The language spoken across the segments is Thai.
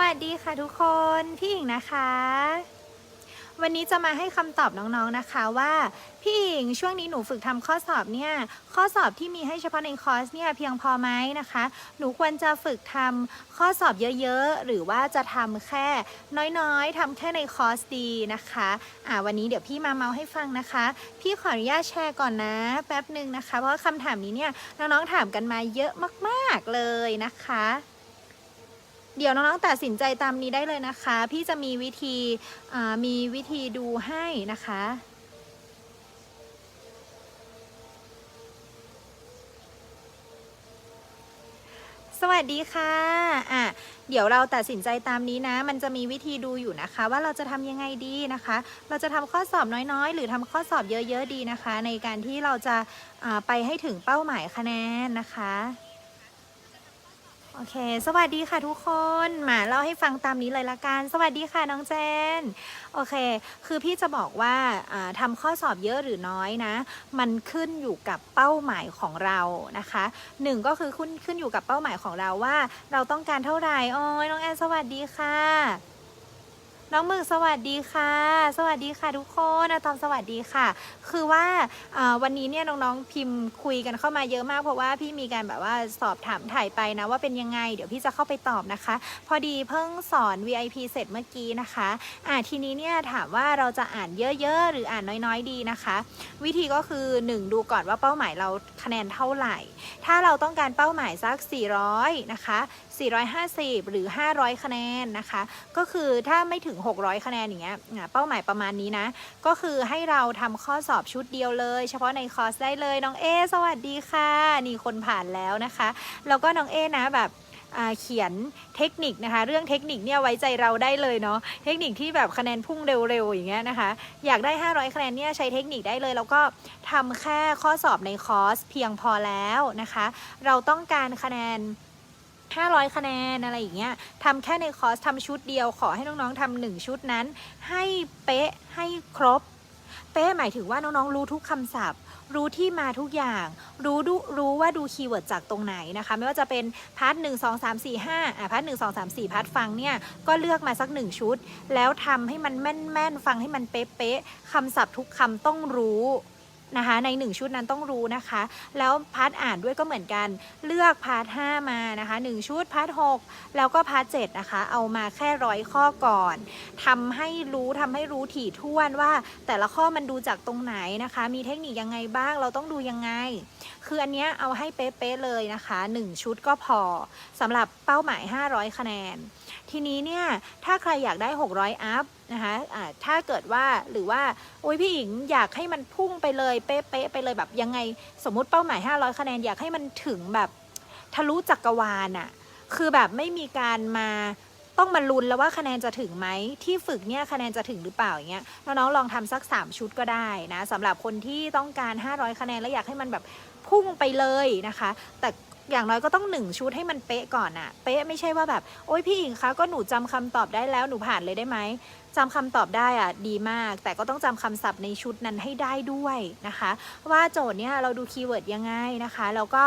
วัสดีค่ะทุกคนพี่หญิงนะคะ วันนี้จะมาให้คำตอบน้องๆนะคะว่าพี่หญิงช่วงนี้หนูฝึกทำข้อสอบเนี่ยข้อสอบที่มีให้เฉพาะในคอร์สเนี่ยเพียงพอไหมนะคะ หนูควรจะฝึกทำข้อสอบเยอะๆ หรือว่าจะทำแค่น้อยๆทำแค่ในคอร์สดีนะคะอ่าวันนี้เดี๋ยวพี่มาเมาให้ฟังนะคะ พี่ขออนุญาตแชร์ก่อนนะ แป๊บหนึ่งนะคะ เพราะคำถามนี้เนี่ยน้องๆถามกันมาเยอะมาก ๆเลยนะคะ เดี๋ยวน้องๆตัดสินใจตามนี้ได้เลยนะคะ พี่จะมีวิธีมีวิธีดูให้นะคะสวัสดีค่ะ อะ เดี๋ยวเราตัดสินใจตามนี้นะ มันจะมีวิธีดูอยู่นะคะ ว่าเราจะทำยังไงดีนะคะ เราจะทำข้อสอบน้อยๆ หรือทำข้อสอบเยอะๆดีนะคะ ในการที่เราจะไปให้ถึงเป้าหมายคะแนนนะคะ โอเค สวัสดีค่ะทุกคน มาเล่าให้ฟังตามนี้เลยละกัน สวัสดีค่ะน้องเจน โอเค คือพี่จะบอกว่าทำทำข้อสอบเยอะหรือน้อยนะ มันขึ้นอยู่กับเป้าหมายของเรานะคะหนึ่งก็คือขึ้นขึ้นอยู่กับเป้าหมายของเราว่า เราต้องการเท่าไหร่ โอ้ยน้องแอนสวัสดีค่ะ น้องหมึกสวัสดีค่ะ สวัสดีค่ะทุกคนอะตอมสวัสดีค่ะ คือว่าอ่าวันนี้เนี่ยน้องๆพิมพ์คุยกันเข้ามาเยอะมากเพราะว่าพี่มีการแบบว่าสอบถามถ่ายไปนะว่าเป็นยังไง เดี๋ยวพี่จะเข้าไปตอบนะคะ พอดีเพิ่งสอน VIP เสร็จเมื่อกี้นะคะอ่าทีนี้เนี่ยถามว่าเราจะอ่านเยอะๆ หรืออ่านน้อยๆดีนะคะ วิธีก็คือ 1 ดูก่อนว่าเป้าหมายเราคะแนนเท่าไหร่ ถ้าเราต้องการเป้าหมายสัก 400 นะคะ 450 หรือ 500 คะแนนนะคะ ก็คือถ้าไม่ถึง 600 คะแนนอย่างเงี้ยเป้าหมายประมาณนี้นะ ก็คือให้เราทำข้อสอบชุดเดียวเลย เฉพาะในคอร์สได้เลยน้องเอสวัสดีค่ะ นี่คนผ่านแล้วนะคะ แล้วก็น้องเอนะแบบเขียนเทคนิคนะคะ เรื่องเทคนิคเนี่ยไว้ใจเราได้เลยเนาะเทคนิคที่แบบคะแนนพุ่งเร็วๆอย่างเงี้ยนะคะ อยากได้ 500 คะแนนเนี่ยใช้เทคนิคได้เลย แล้วก็ทำแค่ข้อสอบในคอร์สเพียงพอแล้วนะคะ เราต้องการคะแนน 500 คะแนนอะไรอย่างเงี้ยทำแค่ในคอร์สทำชุดเดียว ขอให้น้องๆทำหนึ่งชุดนั้น ให้เป๊ะให้ครบ เป๊ะหมายถึงว่าน้องๆรู้ทุกคำศัพท์ รู้ที่มาทุกอย่าง รู้ดูรู้ว่าดูคีย์เวิร์ดจากตรงไหนนะคะ ไม่ว่าจะเป็นพาร์ทหนึ่งสองสามสี่ห้าอะพาร์ทหนึ่งสองสามสี่พาร์ทฟังเนี่ย ก็เลือกมาสักหนึ่งชุด แล้วทำให้มันแม่นๆ ฟังให้มันเป๊ะๆคำศัพท์ทุกคำต้องรู้ นะคะ ในหนึ่งชุดนั้นต้องรู้นะคะ แล้วพาร์ทอ่านด้วยก็เหมือนกัน เลือกพาร์ท5มานะคะ 1 ชุดพาร์ท6แล้วก็พาร์ท7นะคะ เอามาแค่ร้อยข้อก่อนทำให้รู้ทำให้รู้ถี่ถ้วนว่า แต่ละข้อมันดูจากตรงไหนนะคะ มีเทคนิคยังไงบ้าง เราต้องดูยังไง คืออันเนี้ยเอาให้เป๊ะๆเลยนะคะ 1 ชุดก็พอสำหรับเป้าหมาย 500 คะแนน ทีนี้เนี่ย ถ้าใครอยากได้ 600 อัพนะคะะถ้าเกิดว่าหรือว่าโอ้ยพี่หญิงอยากให้มันพุ่งไปเลยเป๊ะๆไปเลยแบบยังไง สมมุติเป้าหมาย 500 คะแนนอยากให้มันถึงแบบทะลุจักกรวาลอะคือแบบไม่มีการมาต้องมาลุ้นแล้วว่าคะแนนจะถึงไหมที่ฝึกเนี่ยคะแนนจะถึงหรือเปล่าอย่างเงี้ยน้องๆลองทำสัก 3 ชุดก็ได้นะสำหรับคนที่ต้องการ 500 คะแนนแล้วอยากให้มันแบบพุ่งไปเลยนะคะ แต่ อย่างน้อยก็ต้องหนึ่งชุดให้มันเป๊ะก่อนอะเป๊ะไม่ใช่ว่าแบบโอ๊ยพี่หญิงคะก็หนูจำคำตอบได้แล้วหนูผ่านเลยได้ไหมจำคำตอบได้อะดีมาก แต่ก็ต้องจำคำศัพท์ในชุดนั้นให้ได้ด้วยนะคะ ว่าโจทย์เนี่ยเราดูคีย์เวิร์ดยังไงนะคะแล้วก็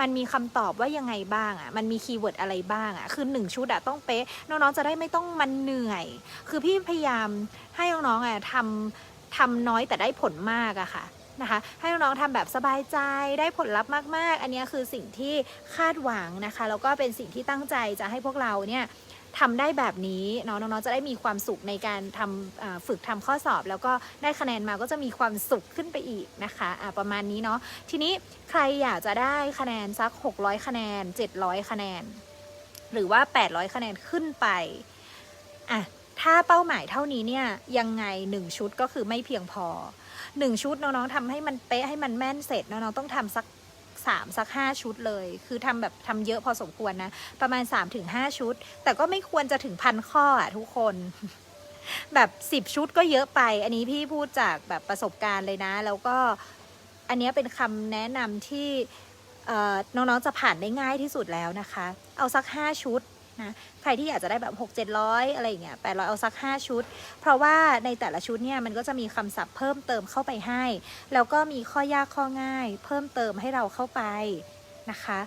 มันมีคำตอบว่ายังไงบ้างอะมันมีคีย์เวิร์ดอะไรบ้างอะคือหนึ่งชุดอะต้องเป๊ะ น้องๆจะได้ไม่ต้องมันเหนื่อย คือพี่พยายามให้น้องๆอะทำทำน้อยแต่ได้ผลมากอะค่ะ นะคะ ให้น้องๆทำแบบสบายใจได้ผลลัพธ์มาก ๆ อันนี้คือสิ่งที่คาดหวังนะคะ แล้วก็เป็นสิ่งที่ตั้งใจจะให้พวกเราเนี่ยทำได้แบบนี้เนาะน้องๆจะได้มีความสุขในการทำฝึกทำข้อสอบ แล้วก็ได้คะแนนมาก็จะมีความสุขขึ้นไปอีกนะคะะประมาณนี้เนาะทีนี้ใครอยากจะได้คะแนนสัก 600 คะแนน 700 คะแนน หรือว่า 800 คะแนนขึ้นไปอะถ้าเป้าหมายเท่านี้เนี่ยยังไง 1 ชุดก็คือไม่เพียงพอ หนึ่งชุดน้องๆทำให้มันเป๊ะให้มันแม่นเสร็จน้องๆต้องทำสักสามสักห้าชุดเลย คือทำแบบทำเยอะพอสมควรนะ ประมาณ3ามถึงห้าชุด แต่ก็ไม่ควรจะถึงพันข้ออะทุกคน แบบสิบชุดก็เยอะไป อันนี้พี่พูดจากแบบประสบการณ์เลยนะ แล้วก็อันนี้เป็นคำแนะนำที่น้องๆจะผ่านได้ง่ายที่สุดแล้วนะคะ เอาสักห้าชุด นะใครที่อยากจะได้แบบ 6 700 อะไรอย่างเงี้ย800เอาสัก 5 ชุด เพราะว่าในแต่ละชุดเนี่ยมันก็จะมีคำศัพท์เพิ่มเติมเข้าไปให้ แล้วก็มีข้อยากข้อง่าย เพิ่มเติมให้เราเข้าไป นะคะ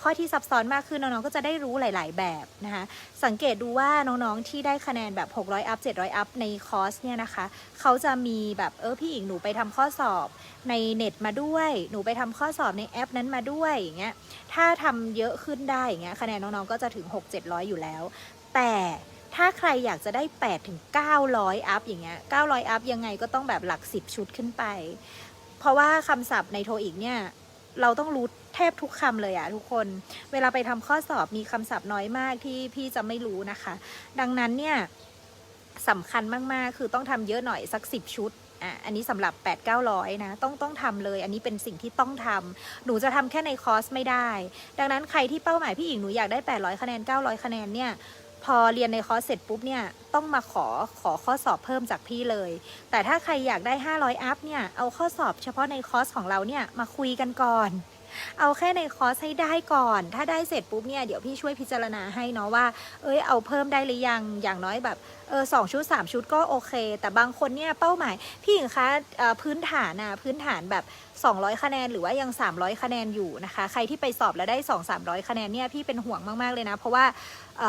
ข้อที่ซับซ้อนมากขึ้นน้องๆก็จะได้รู้หลาย ๆ แบบนะคะสังเกตดูว่าน้องๆที่ได้คะแนนแบบ 600 อัพ 700 อัพในคอร์สเนี่ยนะคะเขาจะมีแบบเออพี่อิงหนูไปทำข้อสอบในเน็ตมาด้วย หนูไปทำข้อสอบในแอปนั้นมาด้วยอย่างเงี้ยถ้าทำเยอะขึ้นได้อย่างเงี้ยคะแนนน้องๆก็จะถึง 6 700 อยู่แล้ว แต่ถ้าใครอยากจะได้ 8 ถึง 900 อัพอย่างเงี้ย 900 อัพยังไงก็ต้องแบบหลัก 10 ชุดขึ้นไป เพราะว่าคำศัพท์ในโทอีกเนี่ย เราต้องรู้แทบทุกคำเลยอะทุกคน เวลาไปทำข้อสอบมีคำศัพท์น้อยมากที่พี่จะไม่รู้นะคะ ดังนั้นเนี่ยสำคัญมากๆ คือต้องทำเยอะหน่อยสัก 10 ชุดอะอันนี้สำหรับ 8 9 0 0 นะ ต้องต้องทำเลย อันนี้เป็นสิ่งที่ต้องทำหนูจะทำแค่ในคอร์สไม่ได้ ดังนั้นใครที่เป้าหมายพี่หญิงหนูอยากได้ 800 คะแนน 900 คะแนนเนี่ย พอเรียนในคอร์สเสร็จปุ๊บเนี่ยต้องมาขอขอข้อสอบเพิ่มจากพี่เลย แต่ถ้าใครอยากได้ 500 อัพเนี่ยเอาข้อสอบเฉพาะในคอร์สของเราเนี่ยมาคุยกันก่อน เอาแค่ในคอร์สให้ได้ก่อน ถ้าได้เสร็จปุ๊บเนี่ยเดี๋ยวพี่ช่วยพิจารณาให้เนาะว่า เอ้ยเอาเพิ่มได้หรือยังอย่างน้อยแบบเออสองชุด 3 ชุดก็โอเค แต่บางคนเนี่ยเป้าหมาย พี่หญิงคะพื้นฐานอะพื้นฐานแบบ 200 คะแนนหรือว่ายัง 300 คะแนนอยู่นะคะ ใครที่ไปสอบแล้วได้ 2 300 คะแนนเนี่ยพี่เป็นห่วงมาก ๆ เลยนะ เพราะว่าเ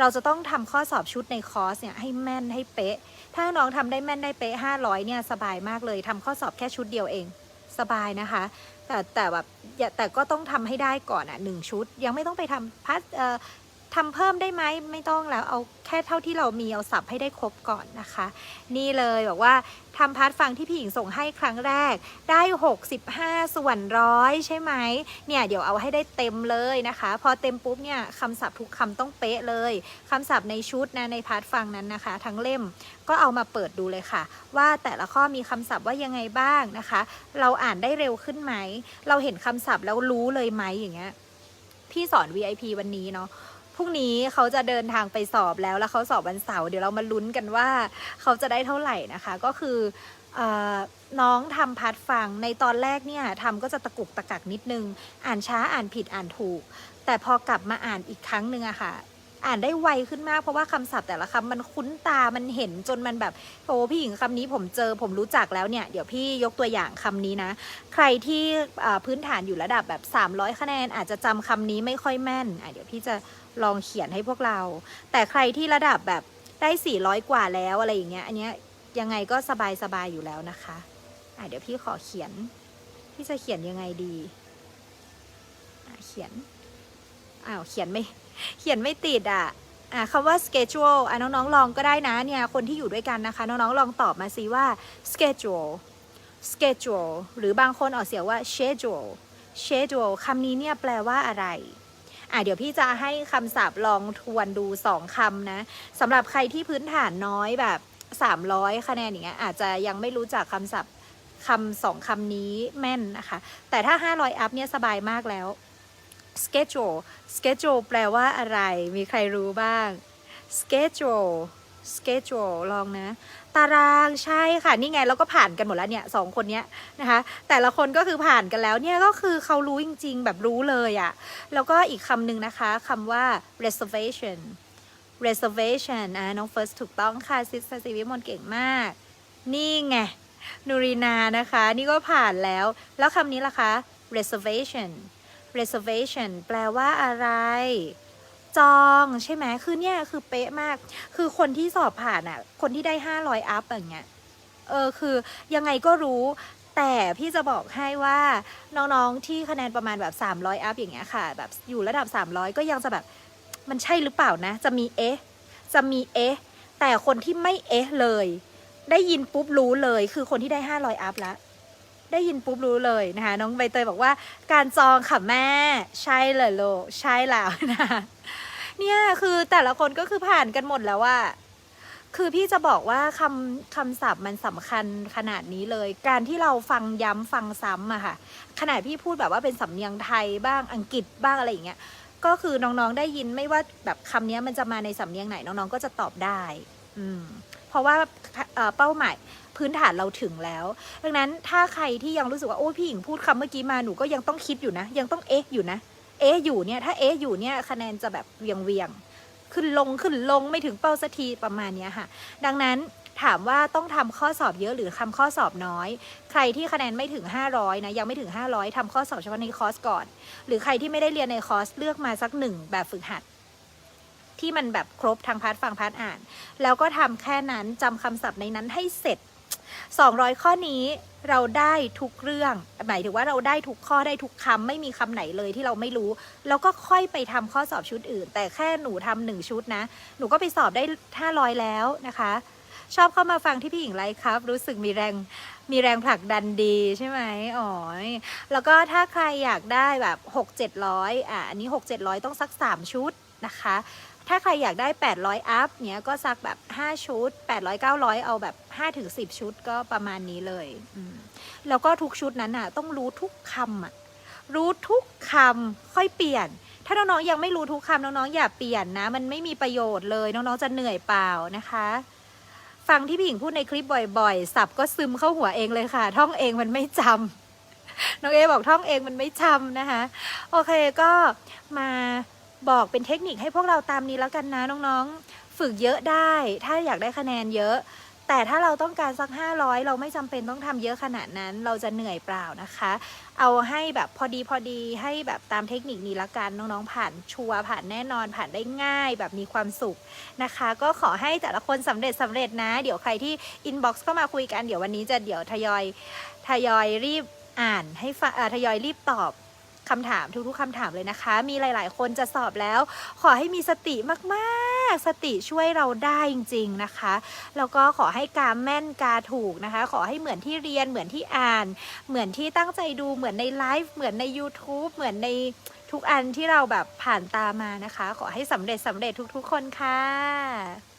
เราจะต้องทำข้อสอบชุดในคอร์สเนี่ยให้แม่นให้เป๊ะ ถ้าน้องทำได้แม่นได้เป๊ะ 500 เนี่ยสบายมากเลยทำข้อสอบแค่ชุดเดียวเอง สบายนะคะ แต่แต่แบบแต่ก็ต้องทำให้ได้ก่อนอะหนึ่งชุด ยังไม่ต้องไปทำพัด ทำเพิ่มได้ไหมไม่ต้องแล้วเอาแค่เท่าที่เรามีเอาสับให้ได้ครบก่อนนะคะ นี่เลยบอกว่าทำพาร์ทฟังที่พี่หญิงส่งให้ครั้งแรกได้ 65 ส่วนร้อยใช่ไหมเนี่ยเดี๋ยวเอาให้ได้เต็มเลยนะคะ พอเต็มปุ๊บเนี่ยคำศัพท์ทุกคำต้องเป๊ะเลยคำศัพท์ในชุดนะในพาร์ทฟังนั้นนะคะ ทั้งเล่มก็เอามาเปิดดูเลยค่ะ ว่าแต่ละข้อมีคำศัพท์ว่ายังไงบ้างนะคะ เราอ่านได้เร็วขึ้นไหม เราเห็นคำศัพท์แล้วรู้เลยไหมอย่างเงี้ยพี่สอน VIP วันนี้เนาะ พรุ่งนี้เขาจะเดินทางไปสอบแล้ว แล้วเขาสอบวันเสาร์เดี๋ยวเรามาลุ้นกันว่าเขาจะได้เท่าไหร่นะคะ ก็คือน้องทำพัดฟังในตอนแรกเนี่ยทำก็จะตะกุกตะกักนิดนึง อ่านช้าอ่านผิดอ่านถูก แต่พอกลับมาอ่านอีกครั้งหนึ่งอะค่ะ อ่านได้ไวขึ้นมากเพราะว่าคำศัพท์แต่ละคำมันคุ้นตามันเห็นจนมันแบบโอ้พี่หญิงคำนี้ผมเจอผมรู้จักแล้วเนี่ย เดี๋ยวพี่ยกตัวอย่างคำนี้นะ ใครที่พื้นฐานอยู่ระดับแบบ 300 คะแนนอาจจะจำคำนี้ไม่ค่อยแม่นอะเดี๋ยวพี่จะ ลองเขียนให้พวกเรา แต่ใครที่ระดับแบบได้ 400 กว่าแล้วอะไรอย่างเงี้ย อันเนี้ยยังไงก็สบายสบายๆอยู่แล้วนะคะ อะเดี๋ยวพี่ขอเขียน พี่จะเขียนยังไงดีอะเขียน อ้าวเขียนไม่ เขียนไม่ติดอะอะคำว่า schedule อะน้องๆลองก็ได้นะเนี่ยคนที่อยู่ด้วยกันนะคะ น้องๆลองตอบมาสิว่า schedule schedule หรือบางคนออกเสียงว่า schedule schedule คำนี้เนี่ยแปลว่าอะไร อะเดี๋ยวพี่จะให้คำศัพท์ลองทวนดู2คำนะสำหรับใครที่พื้นฐานน้อยแบบ300คะแนนอย่างเงี้ยอาจจะยังไม่รู้จักคำศัพท์คำสองคำนี้แม่นนะคะ แต่ถ้า 500 อัพเนี่ยสบายมากแล้ว schedule schedule แปลว่าอะไร มีใครรู้บ้าง schedule schedule ลองนะ ตารางใช่ค่ะนี่ไงเราก็ผ่านกันหมดแล้วเนี่ยสองคนเนี้ยนะคะ แต่ละคนก็คือผ่านกันแล้วเนี่ยก็คือเขารู้จริง ๆ แบบรู้เลยอะแล้วก็อีกคำหนึ่งนะคะคำว่า reservation reservation อะน้อง first ถูกต้องค่ะซิสซาซิวิมลเก่งมาก นี่ไงนูรินานะคะ นี่ก็ผ่านแล้ว แล้วคำนี้ล่ะคะ reservation reservation แปลว่าอะไร จองใช่ไหมคือเนี่ยคือเป๊ะมาก คือคนที่สอบผ่านอะ่ะ คนที่ได้500อัพอย่างเงี้ยเออคือยังไงก็รู้ แต่พี่จะบอกให้ว่าน้องๆที่คะแนนประมาณแบบ300อัพอย่างเงี้ยค่ะ แบบอยู่ระดับ 300 ก็ยังจะแบบมันใช่หรือเปล่านะ จะมีเอ๊ะจะมีเอ๊ะแต่คนที่ไม่เอ๊ะเลย ได้ยินปุ๊บรู้เลย คือคนที่ได้500อัพแล้วได้ยินปุ๊บรู้เลยนะคะ น้องใบเตยบอกว่า การจองค่ะแม่ ใช่เลยโล ใช่แล้วนะ เนี่ยคือแต่ละคนก็คือผ่านกันหมดแล้วว่า คือพี่จะบอกว่าคำคำศัพท์มันสำคัญขนาดนี้เลย การที่เราฟังย้ำฟังซ้ำอะค่ะ ขนาดพี่พูดแบบว่าเป็นสำเนียงไทยบ้างอังกฤษบ้างอะไรอย่างเงี้ย ก็คือน้องๆได้ยินไม่ว่าแบบคำนี้มันจะมาในสำเนียงไหนน้องๆก็จะตอบได้ อืม เพราะว่าเป้าหมายพื้นฐานเราถึงแล้ว ดังนั้นถ้าใครที่ยังรู้สึกว่าโอ้พี่หญิงพูดคำเมื่อกี้มาหนูก็ยังต้องคิดอยู่นะ ยังต้องเอ๊ะอยู่นะ เอ๊อยู่เนี่ยถ้าเอ๊อยู่เนี่ยคะแนนจะแบบเวียงเวียงขึ้นลงขึ้นลงไม่ถึงเป้าสักทีประมาณนี้ค่ะ ดังนั้นถามว่าต้องทำข้อสอบเยอะหรือทำข้อสอบน้อย ใครที่คะแนนไม่ถึง 500นะยังไม่ถึง 500ทำข้อสอบเฉพาะในคอร์สก่อน หรือใครที่ไม่ได้เรียนในคอร์สเลือกมาสักหนึ่งแบบฝึกหัด ที่มันแบบครบทางพาร์ทฟังพาร์ทอ่าน แล้วก็ทำแค่นั้นจำคำศัพท์ในนั้นให้เสร็จ 200 ข้อนี้ เราได้ทุกเรื่อง หมายถึงว่าเราได้ทุกข้อได้ทุกคำไม่มีคำไหนเลยที่เราไม่รู้ แล้วก็ค่อยไปทำข้อสอบชุดอื่น แต่แค่หนูทำหนึ่งชุดนะ หนูก็ไปสอบได้500แล้วนะคะ ชอบเข้ามาฟังที่พี่หญิงไลฟ์ครับ รู้สึกมีแรงมีแรงผลักดันดีใช่ไหมอ๋อแล้วก็ถ้าใครอยากได้แบบ6 700อะอันนี้6 700ต้องสัก3ชุดนะคะ ถ้าใครอยากได้ 800 อัพเนี้ยก็สักแบบ 5 ชุด 800 900 เอาแบบ 5-10 ชุดก็ประมาณนี้เลย แล้วก็ทุกชุดนั้นอะ ต้องรู้ทุกคำอะ รู้ทุกคำค่อยเปลี่ยน ถ้าน้องๆยังไม่รู้ทุกคำน้องๆอย่าเปลี่ยนนะ มันไม่มีประโยชน์เลย น้องๆจะเหนื่อยเปล่านะคะ ฟังที่พี่หญิงพูดในคลิปบ่อยๆ สับก็ซึมเข้าหัวเองเลยค่ะ ท่องเองมันไม่จำน้องเอบอกท่องเองมันไม่จำนะคะ โอเคก็มา บอกเป็นเทคนิคให้พวกเราตามนี้แล้วกันนะน้องๆ ฝึกเยอะได้ ถ้าอยากได้คะแนนเยอะ แต่ถ้าเราต้องการสัก 500 เราไม่จำเป็นต้องทำเยอะขนาดนั้น เราจะเหนื่อยเปล่านะคะ เอาให้แบบพอดีพอดีให้แบบตามเทคนิคนี้ละกันน้องๆ ผ่านชัวร์ผ่านแน่นอนผ่านได้ง่ายแบบมีความสุขนะคะ ก็ขอให้แต่ละคนสำเร็จสำเร็จนะ เดี๋ยวใครที่อินบ็อกซ์เข้ามาคุยกันเดี๋ยววันนี้จะเดี๋ยวทยอยทยอยรีบอ่านให้ฟังเอ่อทยอยรีบตอบ คำถามทุกๆคำถามเลยนะคะ มีหลาย ๆ คนจะสอบแล้ว ขอให้มีสติมากๆ สติช่วยเราได้จริง ๆนะคะ แล้วก็ขอให้กาแม่นกาถูกนะคะ ขอให้เหมือนที่เรียนเหมือนที่อ่าน เหมือนที่ตั้งใจดูเหมือนในไลฟ์เหมือนใน YouTube เหมือนในทุกอันที่เราแบบผ่านตามานะคะ ขอให้สำเร็จสำเร็จทุกๆคนค่ะ